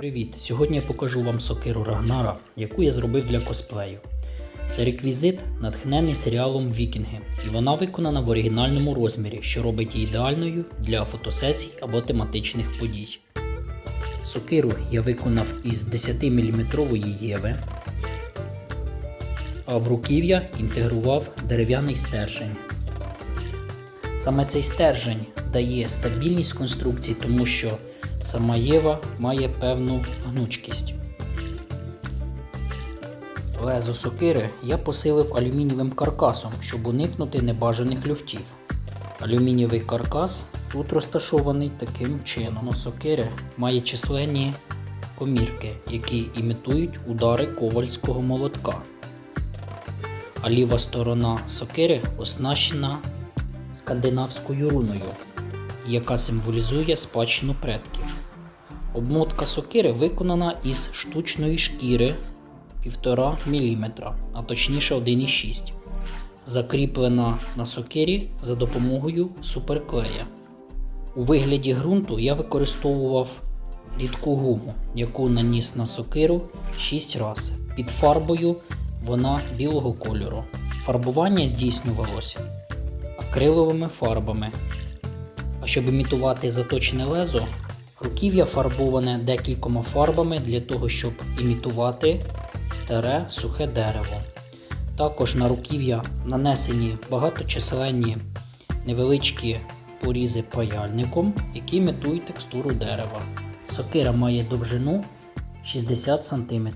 Привіт! Сьогодні я покажу вам сокиру Рагнара, яку я зробив для косплею. Це реквізит, натхнений серіалом Вікінги, і вона виконана в оригінальному розмірі, що робить її ідеальною для фотосесій або тематичних подій. Сокиру я виконав із 10-мм єви, а в руків'я інтегрував дерев'яний стержень. Саме цей стержень дає стабільність конструкції, тому що сама Єва має певну гнучкість. Лезо сокири я посилив алюмінієвим каркасом, щоб уникнути небажаних люфтів. Алюмінієвий каркас тут розташований таким чином. Сокири має численні комірки, які імітують удари ковальського молотка. А ліва сторона сокири оснащена скандинавською руною, яка символізує спадщину предків. Обмотка сокири виконана із штучної шкіри 1,5 мм, а точніше 1,6 закріплена на сокирі за допомогою суперклея. У вигляді ґрунту я використовував рідку гуму, яку наніс на сокиру 6 разів. Під фарбою вона білого кольору. Фарбування здійснювалося акриловими фарбами. А щоб імітувати заточене лезо, руків'я фарбоване декількома фарбами для того, щоб імітувати старе сухе дерево. Також на руків'я нанесені багаточисленні невеличкі порізи паяльником, які імітують текстуру дерева. Сокира має довжину 60 см,